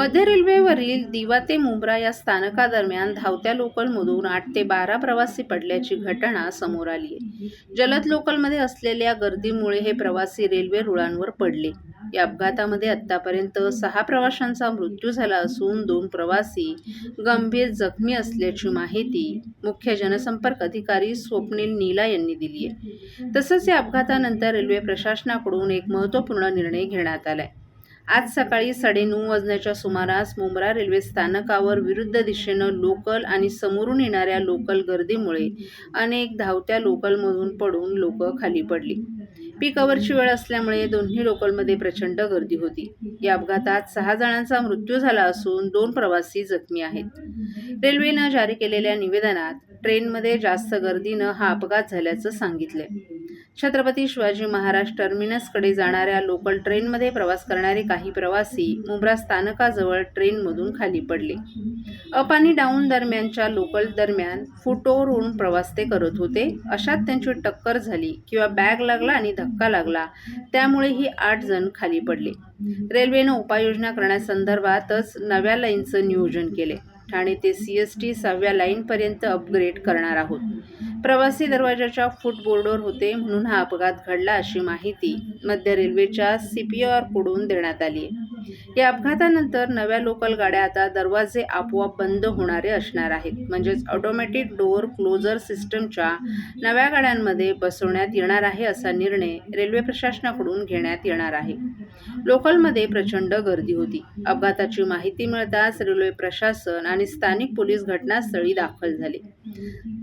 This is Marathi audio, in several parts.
मध्य रेल्वेवरील दिवा ते मुंब्रा या स्थानकादरम्यान धावत्या लोकलमधून आठ ते बारा प्रवासी पडल्याची घटना समोर आली आहे. जलद लोकलमध्ये असलेल्या गर्दीमुळे हे प्रवासी रेल्वे रुळांवर पडले. या अपघातामध्ये आत्तापर्यंत सहा प्रवाशांचा मृत्यू झाला असून दोन प्रवासी गंभीर जखमी असल्याची माहिती मुख्य जनसंपर्क अधिकारी स्वप्नील नीला यांनी दिली आहे. तसंच या अपघातानंतर रेल्वे प्रशासनाकडून एक महत्त्वपूर्ण निर्णय घेण्यात आलाय. आज सकाळी साडेनऊ वाजण्याच्या सुमारास मुंब्रा रेल्वे स्थानकावर विरुद्ध दिशेनं लोकल आणि समोरून येणाऱ्या लोकल गर्दीमुळे अनेक धावत्या लोकलमधून पडून लोक खाली पडली. पीक अवरची वेळ असल्यामुळे दोन्ही लोकलमध्ये प्रचंड गर्दी होती. या अपघातात सहा जणांचा मृत्यू झाला असून दोन प्रवासी जखमी आहेत. रेल्वेनं जारी केलेल्या निवेदनात ट्रेनमध्ये जास्त गर्दीनं हा अपघात झाल्याचं सांगितलंय. छत्रपती शिवाजी महाराज टर्मिनसकडे जाणाऱ्या लोकल ट्रेनमध्ये प्रवास करणारे काही प्रवासी मुंब्रा स्थानकाजवळ ट्रेनमधून खाली पडले. अप आणि डाऊन दरम्यानच्या लोकल दरम्यान फुटोरून प्रवास ते करत होते. अशात त्यांची टक्कर झाली किंवा बॅग लागला आणि धक्का लागला त्यामुळे ही आठ जण खाली पडले. रेल्वेनं उपाययोजना करण्यासंदर्भातच नव्या लाईनचं नियोजन केले. ठाणे ते सी एस टी सहाव्या लाईनपर्यंत अपग्रेड करणार आहोत. प्रवासी दरवाजाच्या फुटबोर्डवर होते म्हणून हा अपघात घडला अशी माहिती मध्य रेल्वेच्या सी पी आरकडून देण्यात आली आहे. या अपघातानंतर नव्या लोकल गाड्या आता दरवाजे आपोआप बंद होणारे असणार आहेत. म्हणजेच ऑटोमॅटिक डोअर क्लोजर सिस्टमच्या नव्या गाड्यांमध्ये बसवण्यात येणार आहे असा निर्णय रेल्वे प्रशासनाकडून घेण्यात येणार आहे. लोकलमध्ये प्रचंड गर्दी होती. अपघाताची माहिती मिळताच रेल्वे प्रशासन आणि स्थानिक पोलीस घटनास्थळी दाखल झाले.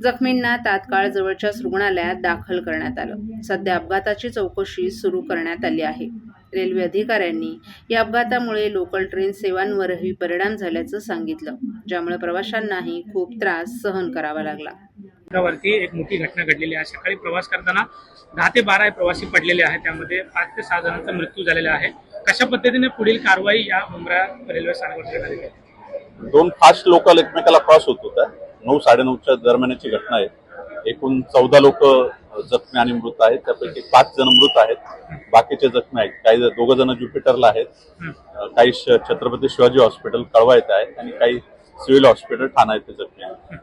जखमींना तात्काळ जवळच्याच रुग्णालयात दाखल करण्यात आलं. सध्या अपघाताची चौकशी सुरू करण्यात आली आहे. रेल्वे अधिकाऱ्यांनी या अपघातामुळे लोकल ट्रेन सेवांवरही परिणाम झाल्याचं सांगितलं ज्यामुळे प्रवाशांनाही खूप त्रास सहन करावा लागला. वरती एक मोठी घटना घडलेली आहे. सकाळी प्रवास करताना दहा ते बारा प्रवासी पडलेले आहेत. त्यामध्ये पाच ते सहा जणांचा मृत्यू झालेला आहे. कशा पद्धतीने पुढील कारवाई या मुंब्रा रेल्वे स्थानकावर आहे दोन फास्ट लोकल एकमेकाला क्रॉस होत होत्या. नऊ साडेनऊच्या दरम्यानची घटना आहे. एकूण चौदा लोक जखमी आणि मृत आहेत. त्यापैकी पाच जण मृत आहेत. बाकीचे जखमी आहेत. काही दोघ जण ज्युपिटरला आहेत. काही छत्रपती शिवाजी हॉस्पिटल कळवा येथे आहेत आणि काही सिव्हिल हॉस्पिटल ठाणा येथे जखमी आहेत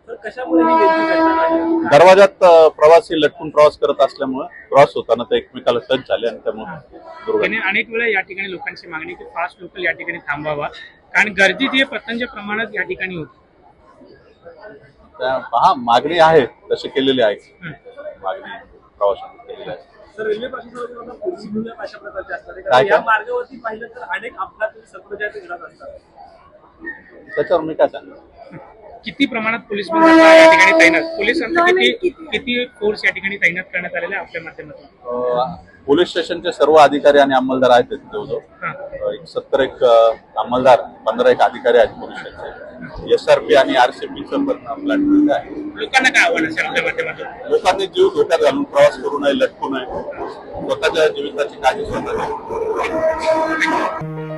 दरवाजात प्रवासी लटकून प्रवास करत असल्यामुळे क्रॉस होताना ते एकमेकाला टच झाले आणि त्यामुळे अनेक वेळा या ठिकाणी लोकांची मागणी की फास्ट लोकल या ठिकाणी थांबावा. कारण गर्दी ती प्रचंड प्रमाणात या ठिकाणी होती. हा मागणी आहे तशी केलेली आहे. मागणी प्रवाशांनी केलेली आहे. रेल्वे प्रशासनाकडून अशा प्रकारची असतात? या मार्गावरती पाहिलं तर अनेक अपघात घडत असतात. त्याच्यावर मी काय किती प्रमाणात पोलीस बंद या ठिकाणी तैनात? पोलिसांचा किती किती फोर्स या ठिकाणी तैनात करण्यात आलेला आहे आपल्या माध्यमातून? अं, पोलीस स्टेशनचे सर्व अधिकारी आणि अंमलदार आहेत तिथे जवळजवळ हा. अं, एक सत्तर एक अं, अंमलदार पंधरा एक अधिकारी आहेत पोलीस स्टेशनचे. एस आर पी आणि आर सी पीचं पण प्लॅटफॉर्म आहे. लोकांना काय आव्हान असेल आपल्या माध्यमातून? लोकांनी जीव धोक्यात घालून प्रवास करू नये लटकू नये. स्वतःच्या जीविताची काळजी स्वतः.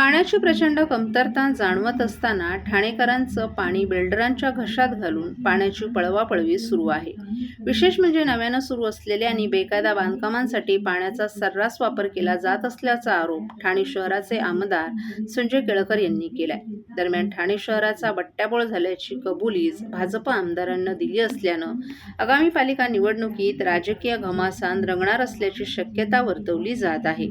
पाण्याची प्रचंड कमतरता जाणवत असताना ठाणेकरांचं पाणी बिल्डरांच्या घशात घालून पाण्याची पळवापळवी सुरू आहे. विशेष म्हणजे नव्यानं सुरू असलेल्या आणि बेकायदा बांधकामांसाठी पाण्याचा सर्रास वापर केला जात असल्याचा आरोप ठाणे शहराचे आमदार संजय केळकर यांनी केलाय. दरम्यान ठाणे शहराचा बट्ट्याबोळ झाल्याची कबुलीच भाजप आमदारांना दिली असल्यानं आगामी पालिका निवडणुकीत राजकीय घमासान रंगणार असल्याची शक्यता वर्तवली जात आहे.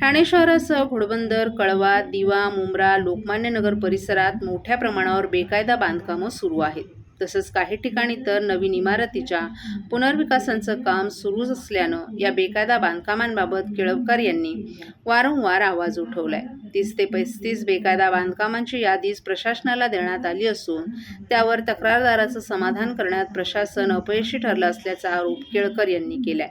ठाणे शहरासह घोडबंदर कळवा दिवा मुंब्रा लोकमान्य नगर परिसरात मोठ्या प्रमाणावर बेकायदा बांधकामं सुरू आहेत. तसंच काही ठिकाणी तर नवीन इमारतीच्या पुनर्विकासांचं काम सुरू असल्यानं या बेकायदा बांधकामांबाबत केळवकर यांनी वारंवार आवाज उठवलाय. तीस ते पस्तीस बेकायदा बांधकामांची यादीच प्रशासनाला देण्यात आली असून त्यावर तक्रारदाराचं समाधान करण्यात प्रशासन अपयशी ठरलं असल्याचा आरोप केळकर यांनी केलाय.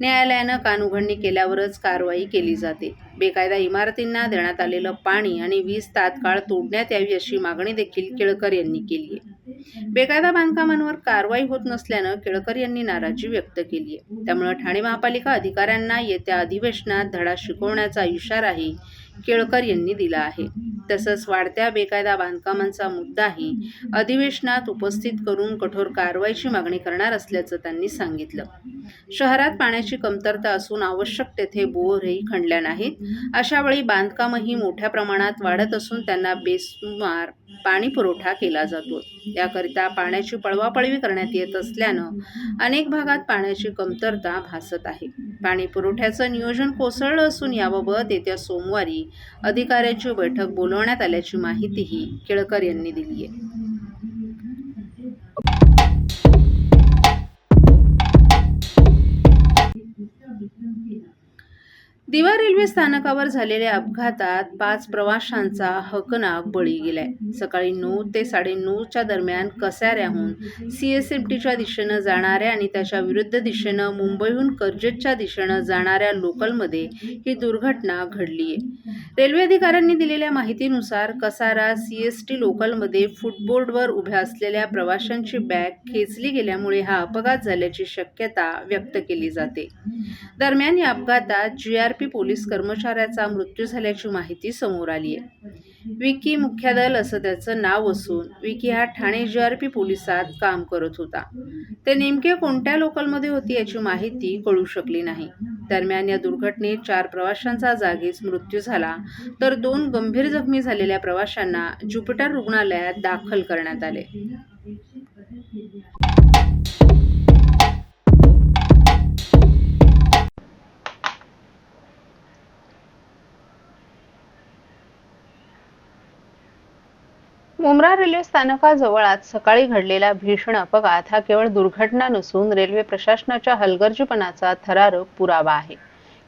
न्यायालयानं कानउघडणी केल्यावरच कारवाई केली जाते. बेकायदा इमारतींना देण्यात आलेलं पाणी आणि वीज तात्काळ तोडण्यात यावी अशी मागणी देखील केळकर यांनी केली आहे. बेकायदा बांधकामांवर कारवाई होत नसल्यानं केळकर यांनी नाराजी व्यक्त केली आहे. त्यामुळे ठाणे महापालिका अधिकाऱ्यांना येत्या अधिवेशनात धडा शिकवण्याचा इशाराही केळकर यांनी दिला आहे. तसंच वाढत्या बेकायदा बांधकामांचा मुद्दाही अधिवेशनात उपस्थित करून कठोर कारवाईची मागणी करणार असल्याचं त्यांनी सांगितलं. शहरात पाण्याची कमतरता असून आवश्यक तेथे बोरही खणल्या नाहीत. अशावेळी बांधकामही मोठ्या प्रमाणात वाढत असून त्यांना बेसुमार पाणी पुरवठा केला जातो. याकरिता पाण्याची पळवापळवी करण्यात येत असल्यानं अनेक भागात पाण्याची कमतरता भासत आहे. पाणी पुरवठ्याचं नियोजन कोसळलं असून याबाबत येत्या सोमवारी अधिकाऱ्यांची बैठक बोलवण्यात आल्याची माहितीही केळकर यांनी दिली आहे दिवा रेल्वे स्थानकावर झालेल्या अपघातात पाच प्रवाशांचा हकनाक बळी गेलाय. सकाळी नऊ ते साडेनऊच्या दरम्यान कसाऱ्याहून सी एस एम टीच्या दिशेनं जाणाऱ्या आणि त्याच्या विरुद्ध दिशेनं मुंबईहून कर्जतच्या दिशेनं जाणाऱ्या लोकलमध्ये ही दुर्घटना घडली आहे रेल्वे अधिकाऱ्यांनी दिलेल्या माहितीनुसार कसारा सी एस टी लोकलमध्ये फुटबोर्डवर उभ्या असलेल्या प्रवाशांची बॅग खेचली गेल्यामुळे हा अपघात झाल्याची शक्यता व्यक्त केली जाते. दरम्यान या अपघातात जी आर पी पोलीस कर्मचाऱ्याचा मृत्यू झाल्याची माहिती समोर आली आहे विकी मुख्यादल असं त्याचं नाव असून विकी हा ठाणे जी आर पी पोलिसात काम करत होता. ते नेमके कोणत्या लोकलमध्ये होती याची माहिती कळू शकली नाही. दरम्यान या दुर्घटनेत चार प्रवाशांचा जागीच मृत्यू झाला तर दोन गंभीर जखमी झालेल्या प्रवाशांना ज्युपिटर रुग्णालयात दाखल करण्यात आले. मुंब्रा रेल्वे स्थानकाजवळ आज सकाळी घडलेला भीषण अपघात हा केवळ दुर्घटना नसून रेल्वे प्रशासनाच्या हलगर्जीपणाचा थरारक पुरावा आहे.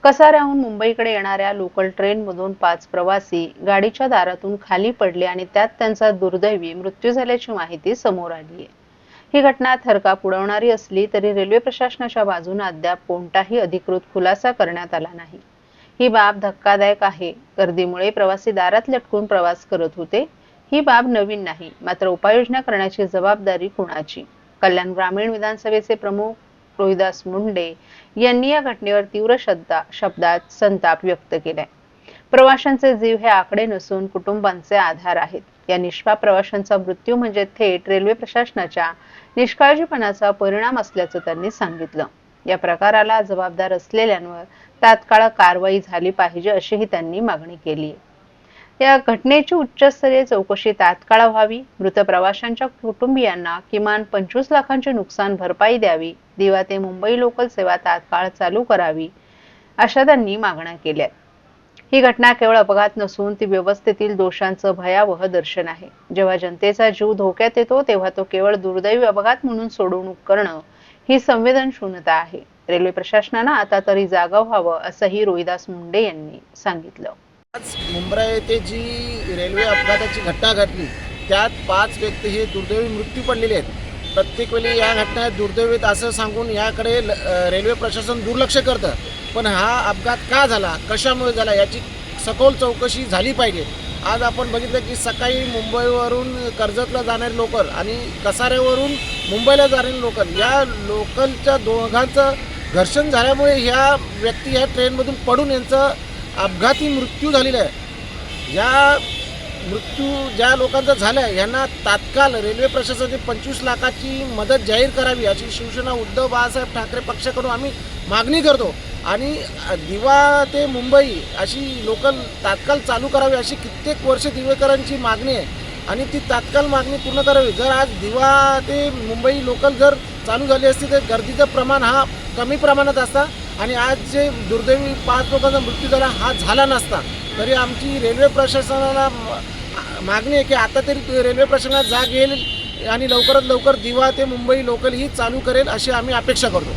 कसाऱ्याहून मुंबईकडे येणाऱ्या लोकल ट्रेनमधून पाच प्रवासी गाडीच्या दारातून खाली पडले आणि त्यात त्यांचा दुर्दैवी मृत्यू झाल्याची माहिती समोर आली आहे. ही घटना थरकाप उडवणारी असली तरी रेल्वे प्रशासनाच्या बाजूने अद्याप कोणताही अधिकृत खुलासा करण्यात आला नाही. ही बाब धक्कादायक आहे. गर्दीमुळे प्रवासी दारात लटकून प्रवास करत होते. ही बाब नवीन नाही मात्र उपाययोजना करण्याची जबाबदारी कुणाची? कल्याण ग्रामीण विधानसभेचे प्रमुख रोहिदास मुंडे यांनी या घटनेवर तीव्र शब्दा शब्दात संताप व्यक्त केलाय. प्रवाशांचे जीव हे आकडे नसून कुटुंबांचे आधार आहेत. या निष्पाप प्रवाशांचा मृत्यू म्हणजे थेट रेल्वे प्रशासनाच्या निष्काळजीपणाचा परिणाम असल्याचं त्यांनी सांगितलं. या प्रकाराला जबाबदार असलेल्यांवर तात्काळ कारवाई झाली पाहिजे अशीही त्यांनी मागणी केली आहे या घटनेची उच्चस्तरीय चौकशी तात्काळ व्हावी. मृत प्रवाशांच्या कुटुंबियांना किमान पंचवीस लाखांची नुकसान भरपाई द्यावी. दिवा ते मुंबई लोकल सेवा तात्काळ चालू करावी अशा त्यांनी मागण्या केल्या. ही घटना केवळ अपघात नसून ती व्यवस्थेतील दोषांचं भयावह दर्शन आहे. जेव्हा जनतेचा जीव धोक्यात येतो तेव्हा तो केवळ दुर्दैवी अपघात म्हणून सोडवणूक करणं ही संवेदनशून्यता आहे. रेल्वे प्रशासनानं आता तरी जागा व्हावं असंही रोहिदास मुंडे यांनी सांगितलं. आज मुंब्रा येथे जी रेल्वे अपघाताची घटना घडली त्यात पाच व्यक्ती हे दुर्दैवी मृत्यू पडलेले आहेत. प्रत्येक वेळी या घटना दुर्दैवीत असं सांगून याकडे रेल्वे प्रशासन दुर्लक्ष करतं. पण हा अपघात का झाला कशामुळे झाला याची सखोल चौकशी झाली पाहिजे. आज आपण बघितलं की सकाळी मुंबईवरून कर्जतला जाणारे लोकल आणि कसाऱ्यावरून मुंबईला जाणारे लोकल या लोकलच्या दोघांचं घर्षण झाल्यामुळे ह्या व्यक्ती ह्या ट्रेनमधून पडून यांचं अपघाती मृत्यू झालेला आहे. या मृत्यू ज्या लोकांचा झाला आहे यांना तात्काळ रेल्वे प्रशासनाने पंचवीस लाखाची मदत जाहीर करावी अशी शिवसेना उद्धव बाळासाहेब ठाकरे पक्षाकडून आम्ही मागणी करतो. आणि दिवा ते मुंबई अशी लोकल तात्काळ चालू करावी अशी कित्येक वर्ष दिवेकरांची मागणी आहे. आणि ती तात्काळ मागणी पूर्ण करावी. जर आज दिवा ते मुंबई लोकल जर चालू झाली असती तर गर्दीचं प्रमाण हा कमी प्रमाणात असता. आणि आज जे दुर्दैवी पाच लोकांचा मृत्यू झाला हा झाला नसता. तरी आमची रेल्वे प्रशासनाला मागणी आहे की आता तरी रेल्वे प्रशासनात जाग येईल आणि लवकरात लवकर दिवा ते मुंबई लोकल ही चालू करेल अशी आम्ही अपेक्षा करतो.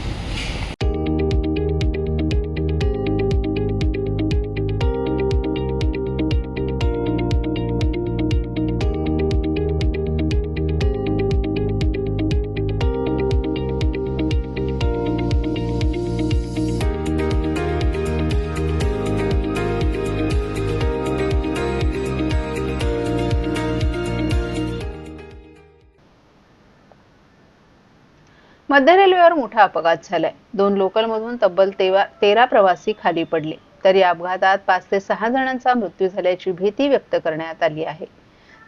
मध्य रेल्वेवर मोठा अपघात झालाय. दोन लोकलमधून तब्बल तेरा प्रवासी खाली पडले. तर या अपघातात पाच ते सहा जणांचा मृत्यू झाल्याची भीती व्यक्त करण्यात आली आहे.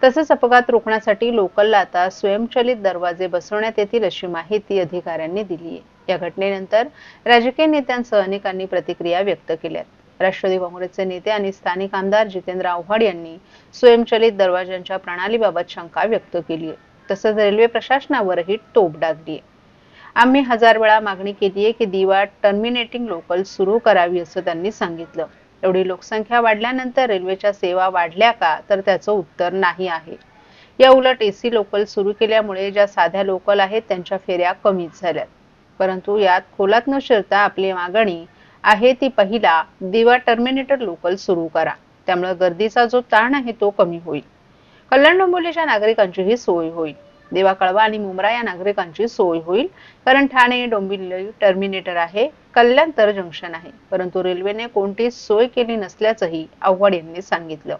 तसंच अपघात रोखण्यासाठी लोकलला आता स्वयंचलित दरवाजे बसवण्यात येतील अशी माहिती अधिकाऱ्यांनी दिली आहे. या घटनेनंतर राजकीय नेत्यांसह अनेकांनी प्रतिक्रिया व्यक्त केल्यात. राष्ट्रवादी काँग्रेसचे नेते आणि स्थानिक आमदार जितेंद्र आव्हाड यांनी स्वयंचलित दरवाजांच्या प्रणालीबाबत शंका व्यक्त केली आहे. तसंच रेल्वे प्रशासनावरही टोप डागली आहे. आम्ही हजार वेळा मागणी केली आहे की दिवा टर्मिनेटिंग लोकल सुरू करावी असं त्यांनी सांगितलं. एवढी लोकसंख्या वाढल्यानंतर रेल्वेच्या सेवा वाढल्या का? तर त्याचं उत्तर नाही आहे. या उलट एसी लोकल सुरू केल्यामुळे ज्या साध्या लोकल आहेत त्यांच्या फेऱ्या कमीच झाल्यात. परंतु यात खोलात न शिरता आपली मागणी आहे ती पहिला दिवा टर्मिनेटर लोकल सुरू करा. त्यामुळे गर्दीचा जो ताण आहे तो कमी होईल. कल्याण डोंबिवलीच्या नागरिकांचीही सोय होईल. देवा कळवा आणि मुंब्रा या नागरिकांची सोय होईल. कारण ठाणे डोंबिवली टर्मिनेटर आहे. कल्याण तर जंक्शन आहे. परंतु रेल्वेने कोणतीच सोय केली नसल्याचंही आव्हाड यांनी सांगितलं.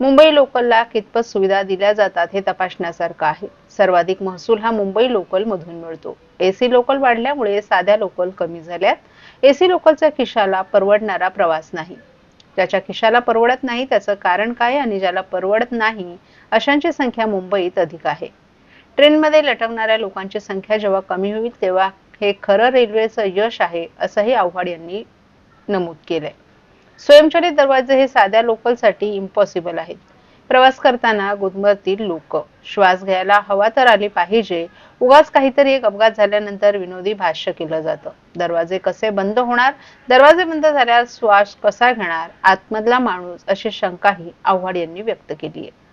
मुंबई लोकलला कितपत सुविधा दिल्या जातात हे तपासण्यासारखं आहे. सर्वाधिक महसूल हा मुंबई लोकल मधून मिळतो एसी लोकल वाढल्यामुळे साध्या लोकल कमी झाल्यात. एसी लोकलच्या खिशाला परवडणारा प्रवास नाही. ज्याच्या खिशाला परवडत नाही त्याचं कारण काय आणि ज्याला परवडत नाही अशांची संख्या मुंबईत अधिक आहे. ट्रेनमध्ये लटकणाऱ्या लोकांची संख्या जेव्हा कमी होईल तेव्हा हे खरं रेल्वेचं यश आहे असंही आव्हाड यांनी नमूद केलंय. स्वयंचलित दरवाजे हे साध्या लोकलसाठी इम्पॉसिबल आहेत. प्रवास करताना गुदमरतील लोक. श्वास घ्यायला हवा तर आली पाहिजे. उगाच काहीतरी एक अपघात झाल्यानंतर विनोदी भाष्य केलं जातं. दरवाजे कसे बंद होणार? दरवाजे बंद झाल्यास श्वास कसा घेणार? आतमधला माणूस अशी शंकाही आव्हाड यांनी व्यक्त केली आहे